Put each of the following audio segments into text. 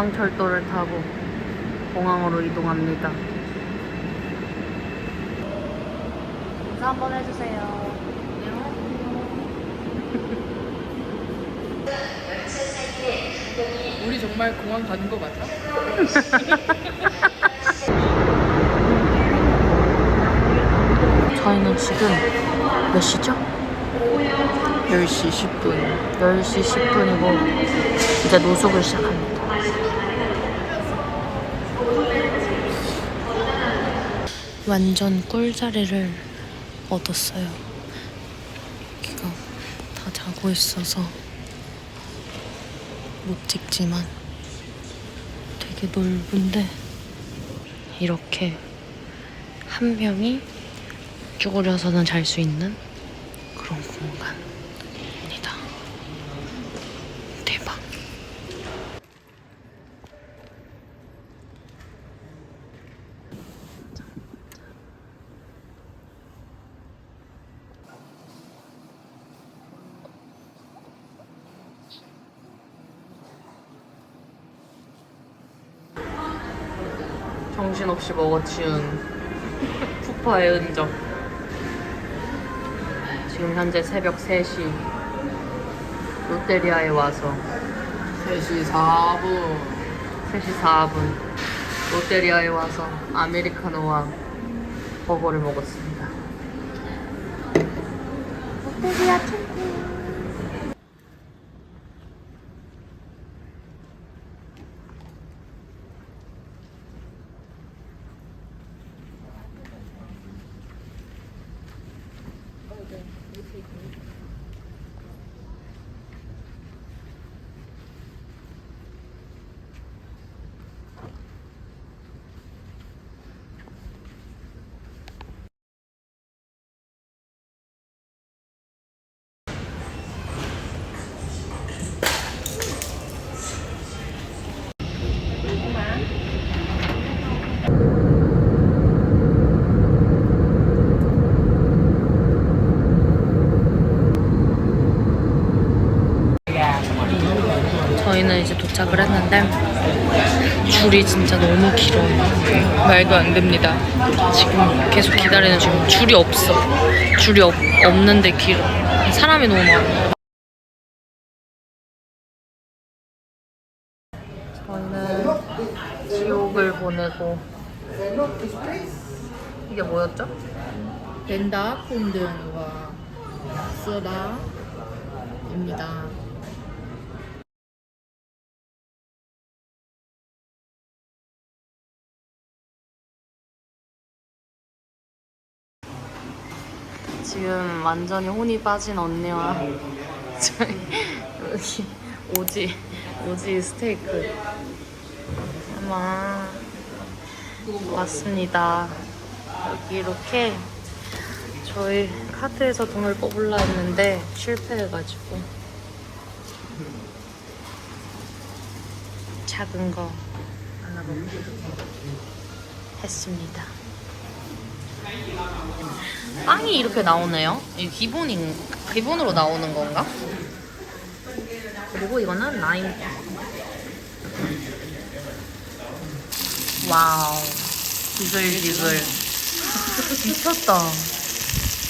공항철도를 타고 공항으로 이동합니다. 인사 한번 해주세요. 우리 정말 공항 가는 거 맞아? 저희는 지금 몇 시죠? 10시 10분 10시 10분이고 이제 노숙을 시작합니다. 완전 꿀자리를 얻었어요. 여기가 다 자고 있어서 못 찍지만 되게 넓은데 이렇게 한 명이 쭈그려서는 잘 수 있는 그런 공간입니다. 대박. 정신 없이 먹어치운 푸파의 흔적. 지금 현재 새벽 3시 롯데리아에 와서 3시 4분 3시 4분 롯데리아에 와서 아메리카노와 버거를 먹었습니다. 롯데리아 최고. 저희는 이제 도착을 했는데 줄이 진짜 너무 길어요. 말도 안 됩니다. 지금 계속 기다리는 중 줄이 없어. 줄이 없, 없는데 길어. 사람이 너무 많아. 저희는 지옥을 보내고 이게 뭐였죠? 벤다 콘든과 쓰다입니다 지금 완전히 혼이 빠진 언니와 저희 여기 오지 오지 스테이크 아마 왔습니다. 여기 이렇게 저희 카드에서 돈을 뽑으려 했는데 실패해가지고 작은 거 하나 먹기로 했습니다. 빵이 이렇게 나오네요. 이 기본인 기본으로 나오는 건가? 그리고 이거는 라임. 와우. 기글기글. 미쳤다.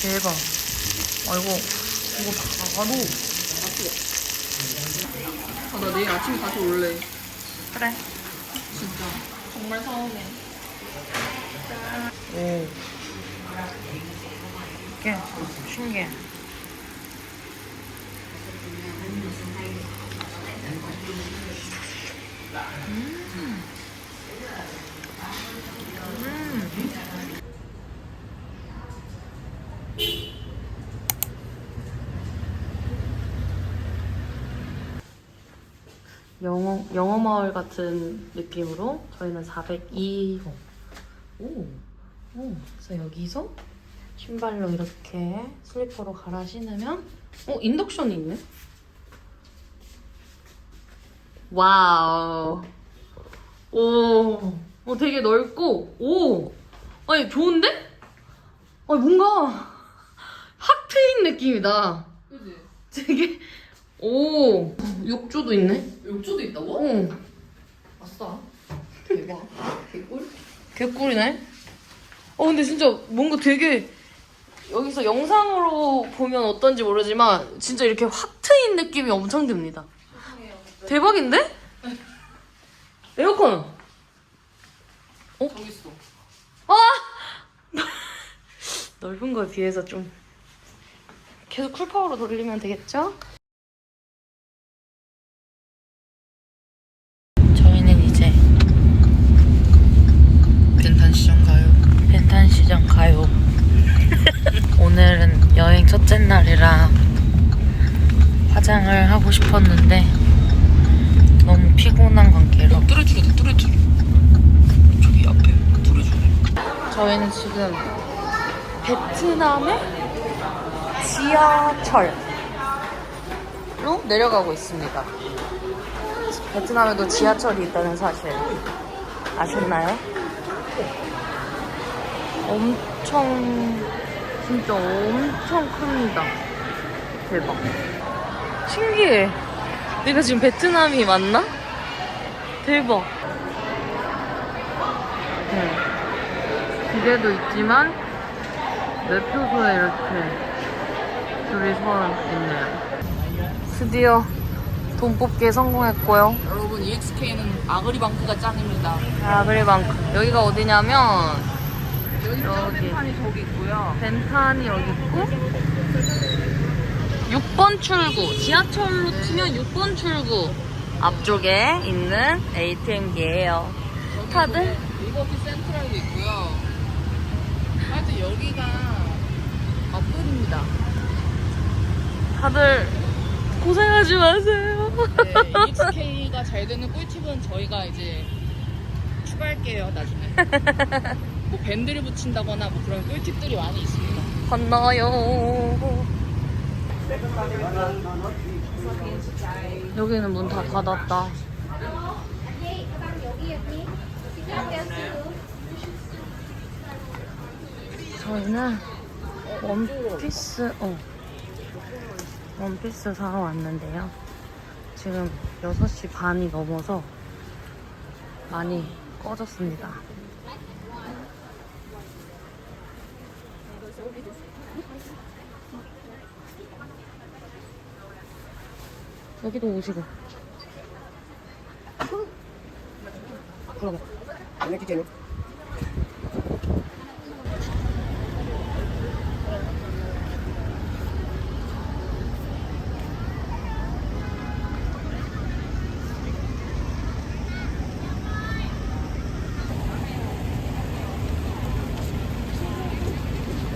대박. 아이고 이거 바로 아, 나 내일 아침에 다시 올래 그래. 진짜 정말 서운해 오. 이게 신기해. 영어, 영어 마을 같은 느낌으로 저희는 402호. 오, 오. 그래서 여기서 신발로 이렇게 슬리퍼로 갈아 신으면, 어, 인덕션이 있네? 와우. 오, 어, 어 되게 넓고 오 아니 좋은데? 아니 뭔가 확 트인 느낌이다. 그지? 되게 오 욕조도 있네. 욕조도 있다고? 어 아싸. 대박. 개꿀? 개꿀이네. 어 근데 진짜 뭔가 되게 여기서 영상으로 보면 어떤지 모르지만 진짜 이렇게 확 트인 느낌이 엄청 듭니다. 대박인데? 에어컨. 저기 있어. 넓은 거에 비해서 좀 계속 쿨파워로 돌리면 되겠죠? 저희는 이제 벤탄 시장 가요. 벤탄시장 가요. 오늘은 여행 첫째 날이라 화장을 하고 싶었는데 너무 피곤한 관계로 뚜레쥬르 돼, 뚜레쥬르. 저기 앞에 뚜레쥬르. 저희는 지금 베트남의 지하철로 내려가고 있습니다. 베트남에도 지하철이 있다는 사실 아셨나요? 엄청 진짜 엄청 큽니다. 대박. 신기해. 내가 지금 베트남이 맞나? 대박. 네. 기대도 있지만 매표소에 이렇게 줄이 서 있네요. 드디어 돈 뽑기에 성공했고요. 여러분 EXK는 아그리방크가 짱입니다. 아그리방크 여기가 어디냐면 여기. 벤탄이 저기 있고요. 벤탄이 여기 있고 6번 출구 지하철로 치면 6번 출구 앞쪽에 있는 ATM기예요. 카드? 리버티 센트럴도 있고요. 하여튼 여기가 앞돌입니다. 다들 고생하지 마세요. 네, EXK가 잘 되는 꿀팁은 저희가 이제 추가할게요 나중에. 뭐 밴드를 붙인다거나 뭐 그런 꿀팁들이 많이 있습니다. 건너요. 여기는 문 다 닫았다. 저희는 원피스, 어, 원피스 사러 왔는데요. 지금 6시 반이 넘어서 많이 꺼졌습니다. 여기도 오시고. 그러게.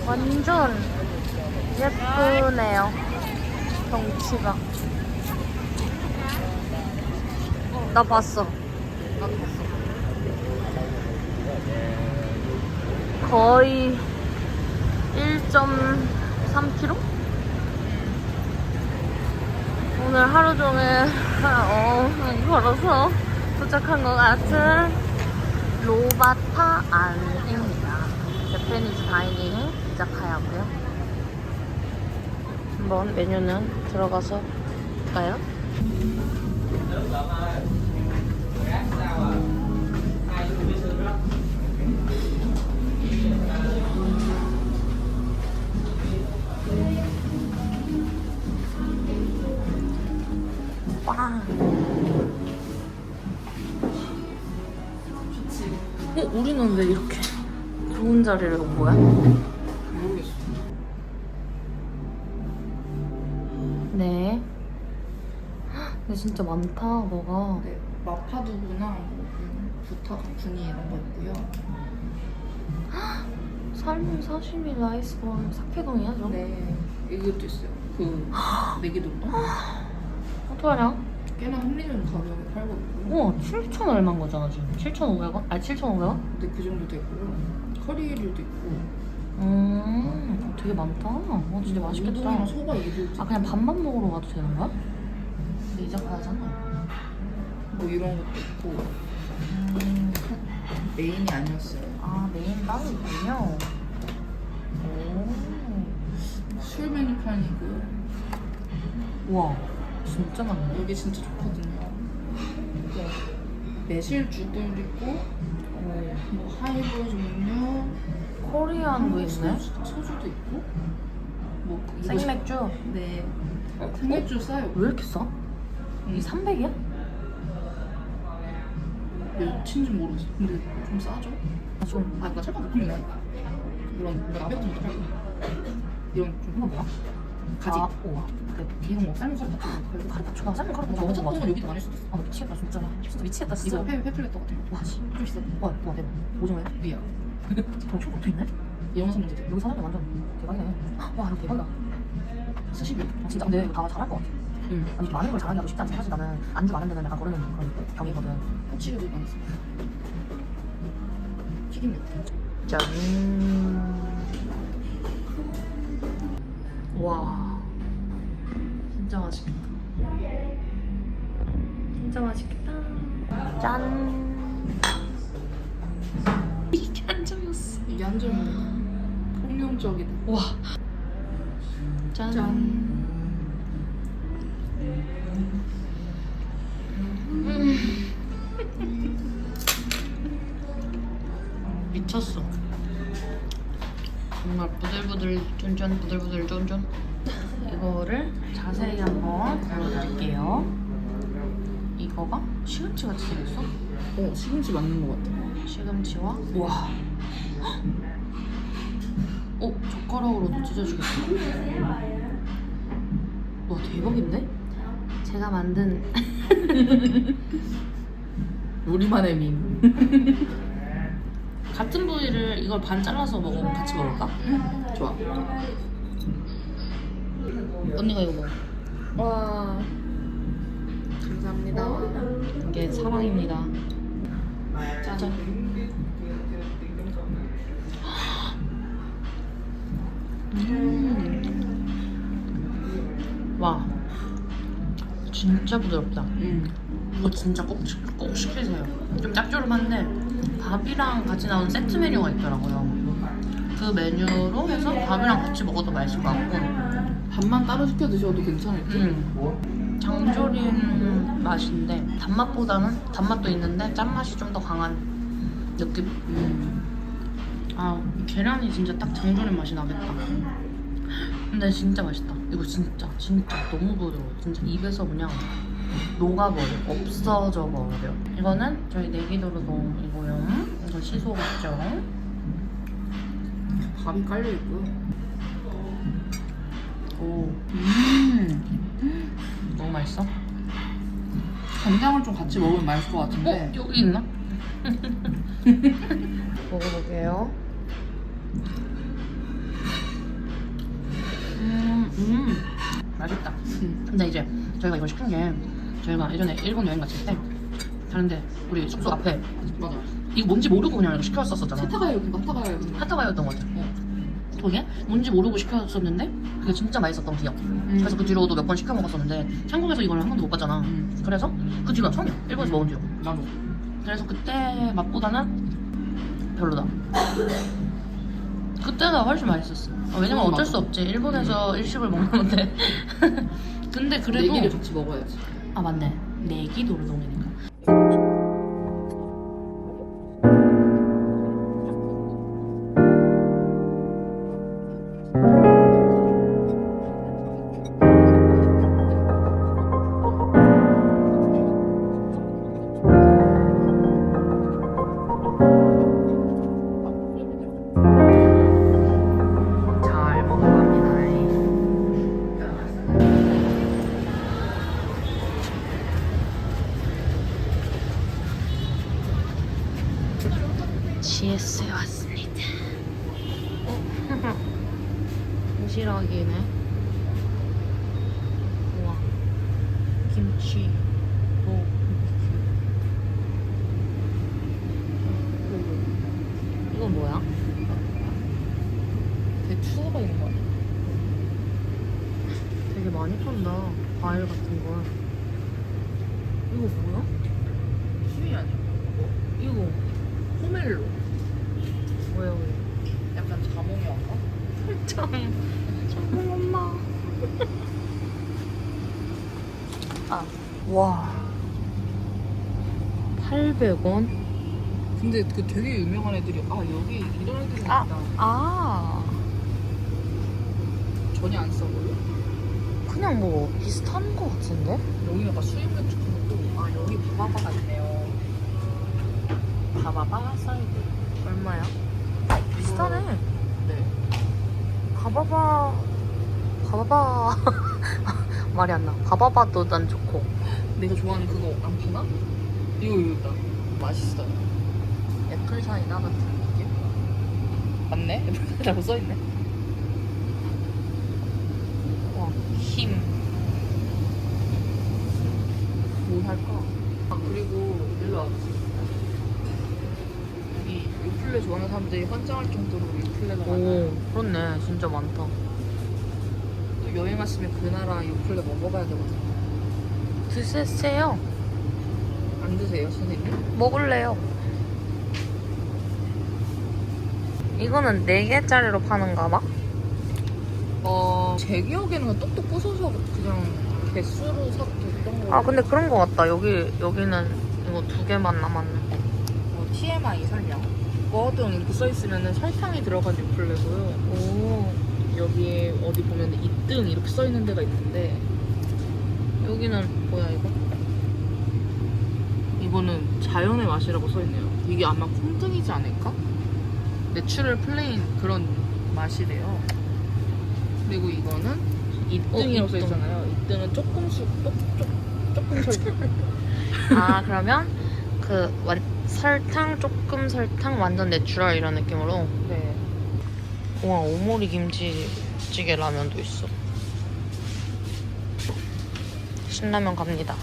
완전 예쁘네요. 경치가. 나 봤어. 나도 봤어. 거의 1.3km? 오늘 하루 종일 어, 걸어서 도착한 것 같은 로바타 안입니다. 제페니즈 다이닝 이자카야고요. 한번 메뉴는 들어가서 볼까요? 빵. 어, 우리는 왜 이렇게 좋은 자리를 온 거야? 모르겠어. 네. 헉, 근데 진짜 많다, 뭐가. 네, 마파두부나 뭐 부타 가쿠니 이런 거 있고요. 살몬 사시미 라이스 볼 사케동이야, 저? 네, 이것도 있어요. 그 내기돈도 어떡하냐? 꽤나 흘리는 가격에 팔고 있고요. 우와, 7천 얼마인 거잖아, 지금. 7,500원? 아니, 7,500원? 근데 그 정도 되고요. 커리류도 있고. 음, 되게 많다. 어, 진짜 맛있겠다. 우동이랑 소바. 아, 그냥 밥만 먹으러 가도 되는 거야? 근데 이자카야잖아. 뭐 이런 것도 있고. 음, 메인이 아니었어요. 아 메인 따로 있군요. 오. 술 메뉴판이고 와 진짜 많네. 여기 진짜 좋거든요. 네. 매실주도 있고 어, 뭐 하이볼 종류, 코리안도 있네. 소주, 소주도 있고 뭐 이거 생맥주 네. 생맥주 싸요. 왜 이렇게 싸? 이 300이야? 몇인지 모르겠어. 근데 좀 싸죠? 아, 좀 아, 이거 철판 부품이네. 이런 이거 나베 같은 것도 팔고 이런 좀 이거 뭐야? 가지. 아, 우와. 대박. 이런 거 삶은 카르 같은 거 팔고. 카르파초 나 삶은 거 찾던 건 같아. 여기도 많을 수도 있어. 아 미치겠다 진짜. 진짜 미치겠다 진짜. 이거 페 페플레터 같은 거. 와 씨. 좀 있어. 와, 와 대박. 오징어야? 위야. 저 초밥도 있네? 이런 거 문제지. 여기 사장님 완전 대박이네. 와 이거 대박이다. 스시비. 아, 진짜 근데 다 잘할 것 같아. 응. 아니 많은 걸 잘하기도 쉽지 않지. 사실 나는 안주 많은 데는 약간 거르는 그런 병이거든. 꼬치류도 많이 써. 튀김류. 짠. 와. 진짜 맛있겠다. 진짜 맛있겠다. 짠. 이게 한 점이었어. 이게 한 점이야. 폭룡적이다. 와. 짠. 짠. 미쳤어. 정말 부들부들 쫀쫀 부들부들 쫀쫀. 이거를 자세히 한번 보여드릴게요. 이거가 시금치 같이 생겼어? 어, 시금치 맞는 것 같아. 시금치와 와. 어 젓가락으로도 찢어주겠어. 와 대박인데? 제가 만든 우리만의 밈. 같은 부위를 이걸 반 잘라서 먹으면 같이 먹을까? 좋아. 언니가 이거 먹어. 와. 감사합니다. 이게 사랑입니다. 짜잔. 음. 와, 진짜 부드럽다. 응. 이거 진짜 꼭, 시- 꼭 시키세요. 좀 짭조름한데 밥이랑 같이 나온 세트 메뉴가 있더라고요. 그 메뉴로 해서 밥이랑 같이 먹어도 맛있을 것 같고 밥만 따로 시켜 드셔도 괜찮을 듯. 음. 장조림 맛인데 단맛보다는 단맛도 있는데 짠맛이 좀 더 강한 느낌? 음. 아 계란이 진짜 딱 장조림 맛이 나겠다 근데 진짜 맛있다 이거 진짜 진짜 너무 부드러워 진짜 입에서 그냥 녹아버려 없어져 버려 이거는 저희 내기도로동이고요 이거 시소 같죠 밥이 깔려 있고요. 오 음. 너무 맛있어? 간장을 좀 같이 먹으면 맛있을 것 같은데. 어? 여기 있나? 먹어볼게요. 음, 음, 맛있다. 음. 근데 이제 저희가 이걸 시킨 게 저희가 예전에 일본 여행 갔을 때 다른데 우리 숙소 앞에 맞아. 이거 뭔지 모르고 그냥 이거 시켰었잖아. 세타가요 여긴가? 하타가요? 하타가였던 것 같아. 그게 뭔지 모르고 시켰었는데 그게 진짜 맛있었던 기억. 음. 그래서 그 뒤로도 몇 번 시켜 먹었었는데 한국에서 이걸 한 번도 못 봤잖아. 음. 그래서 그 뒤가 처음이야. 일본에서 먹은 뒤로. 나도. 그래서 그때 맛보다는 별로다. 그때가 훨씬 맛있었어. 어, 왜냐면 음, 어쩔 맞아. 수 없지. 일본에서 일식을 먹는 건데. 근데 그래도 내기를 같이 먹어야지. 아 맞네. 내기 노르동이니까. 과일 같은 거. 이거 뭐야? 슈이 아니야? 이거 포멜로. 뭐야, 왜? 약간 자몽이 아까? 참. 정말 엄마. 아, 와. 800원? 근데 그 되게 유명한 애들이 아 여기 이런 애들이 아. 있다. 아. 전혀 안 써보여. 그냥 뭐 비슷한 거 같은데? 여기 약간 수입 맥주 같고 아 여기 바바바가 있네요. 바바바 사이드. 얼마야? 비슷하네. 네. 바바바, 바바바. 말이 안 나. 바바바도 난 좋고. 내가 좋아하는 그거 안 파나? 이거 이거 있다. 맛있어. 애플 사이다 같은 느낌? 맞네? 애플 사이다라고 써있네. 와, 힘. 뭐 할까? 아 그리고 일로 와. 여기 요플레 좋아하는 사람들이 환장할 정도로 요플레가 많아요. 오, 그렇네. 진짜 많다. 또 여행 왔으면 그 나라 요플레 먹어봐야 되거든요. 드세요. 안 드세요, 선생님? 먹을래요. 이거는 4개짜리로 파는가 봐? 어, 제 기억에는 똑똑 부숴서 그냥 개수로 샀던 거. 아, 근데 그런 거 같다. 여기, 여기는 이거 두 개만 남았는데. 어, TMI 설명. 뭐든 이렇게 써 있으면 설탕이 들어간 요플레고요. 오, 여기에 어디 보면 2등 이렇게 써 있는 데가 있는데 여기는 뭐야 이거? 이거는 자연의 맛이라고 써 있네요. 이게 아마 콩등이지 않을까? 내추럴 플레인 그런 맛이래요. 그리고 이거는 2등이라고 어, 써있잖아요. 2등은 조금 수, 조, 조, 조금 설탕. 아, 그러면 그 완, 설탕, 조금 설탕, 완전 내추럴 이런 느낌으로. 네. 우와, 오모리 김치찌개 라면도 있어. 신라면 갑니다.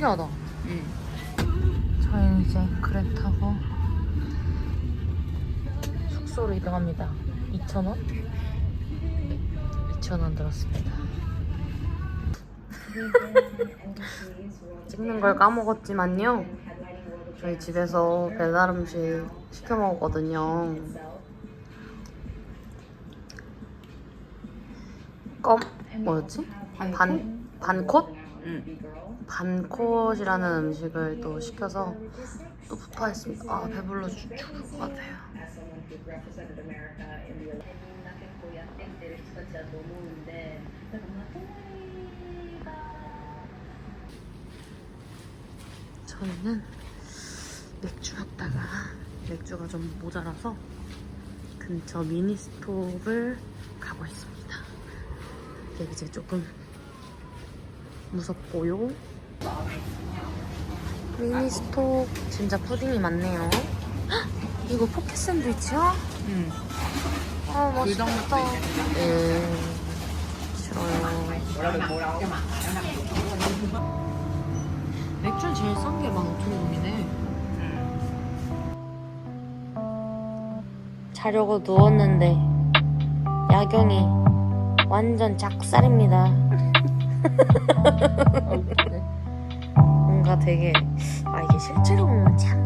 신기하다. 응. 저희는 이제 그랩 타고 숙소로 이동합니다. 2,000원? 2,000원 들었습니다. 찍는 걸 까먹었지만요. 저희 집에서 배달 음식 시켜 먹었거든요. 껌 뭐였지? 반 반콧? 응. 반콧이라는 음식을 또 시켜서 또 푸파했습니다. 아 배불러 죽- 죽을 것 같아요. 저희는 맥주 먹다가 맥주가 좀 모자라서 근처 미니 스톱을 가고 있습니다. 이게 이제 조금 무섭고요. 미니 스톡 진짜 푸딩이 많네요. 헉, 이거 포켓 샌드위치야? 응. 아 맛있겠다. 예. 싫어요. 맥주는 제일 싼게 15,000원이네. 자려고 누웠는데 야경이 완전 작살입니다. 뭔가 되게 아 이게 실제로 보면 참